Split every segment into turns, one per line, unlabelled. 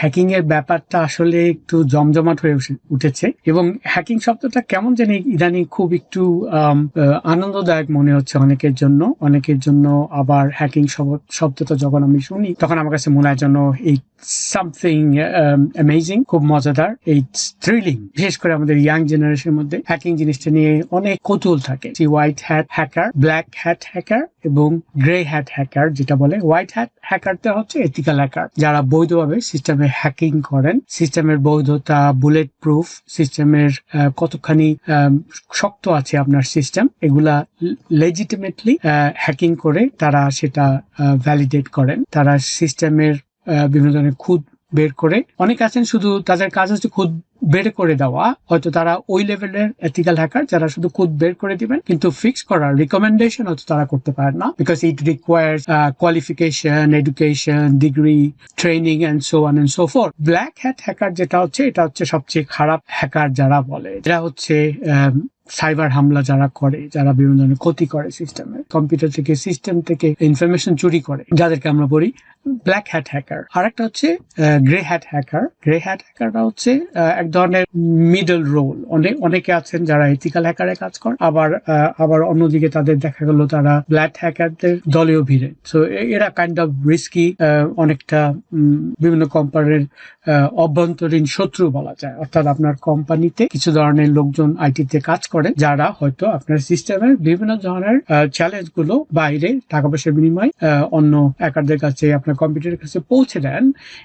Hacking এর ব্যাপারটা আসলে একটু জমজমাট হয়ে উঠে- উঠেছে এবং হ্যাকিং শব্দটা কেমন জানি ইদানিং খুব একটু আনন্দদায়ক মনে হচ্ছে অনেকের জন্য। অনেকের জন্য আবার হ্যাকিং শব্দটা যখন আমি শুনি, তখন আমার কাছে মনে হয় যেন এই সামথিং অ্যামেজিং খুব মজাদার। এই থ্রিলিং বিশেষ করে আমাদের ইয়াং জেনারেশনের মধ্যে হ্যাকিং জিনিসটা নিয়ে অনেক কৌতূহল থাকে। White hat hacker black hat hacker এবং গ্রে হ্যাট হ্যাকার যেটা বলে। হোয়াইট হ্যাট হ্যাকারটা হচ্ছে এথিক্যাল হ্যাকার যারা বৈধভাবে সিস্টেমে হ্যাকিং করেন। সিস্টেমের বৈধতা বুলেট প্রুফ সিস্টেমের কতখানি শক্ত আছে আপনার সিস্টেম এগুলা লেজিটিমেটলি হ্যাকিং করে তারা সেটা ভ্যালিডেট করেন। তারা সিস্টেমের বিভিন্ন ধরনের খুদ বের করে। অনেক আছেন শুধু তাদের কাজ হচ্ছে খুদ বের করে দেওয়া। হয়তো তারা ওই লেভেলের এথিক্যাল হ্যাকার যারা শুধু খুদ বের করে দিবেন, কিন্তু ফিক্স করার রিকমেন্ডেশন হয়তো তারা করতে পারে না। Because it requires qualification education degree training and so on and so forth black hat hacker যেটা হচ্ছে, এটা হচ্ছে সবচেয়ে খারাপ হ্যাকার যারা বলে। এরা হচ্ছে সাইবার হামলা যারা করে, যারা বিভিন্ন ধরনের ক্ষতি করে সিস্টেমে কম্পিউটার থেকে সিস্টেম থেকে ইনফরমেশন চুরি করে। যাদেরকে আমরা বলি ব্ল্যাক হ্যাট হ্যাকার আর একটা হচ্ছে grey hat hacker grey hat হ্যাকারটা হচ্ছে এক ধরনের মিডল রোল অনেক, অনেকে আছেন যারা এথিক্যাল হ্যাকারে কাজ করে আবার আবার অন্যদিকে তাদের দেখা গেল তারা ব্ল্যাক হ্যাকারদের দলীয় ভিড়ে। তো এরা কাইন্ড অফ রিস্কি অনেকটা বিভিন্ন কোম্পানির অভ্যন্তরীণ শত্রু বলা যায়। অর্থাৎ আপনার কোম্পানিতে কিছু ধরনের লোকজন আইটিতে কাজ করে যারা হয়তো আপনার সিস্টেমের বিভিন্ন ধরনের চ্যালেঞ্জগুলো বাইরে টাকা পয়সার বিনিময়ে অন্য হ্যাকারদের কাছে আপনার কম্পিউটারের কাছে পৌঁছে দেন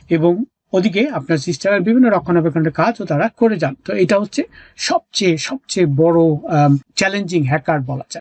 এবং ওদিকে আপনার সিস্টেমের বিভিন্ন রক্ষণাবেক্ষণের কাজও তারা করে যান। তো এটা হচ্ছে সবচেয়ে সবচেয়ে বড় চ্যালেঞ্জিং হ্যাকার বলা যায়।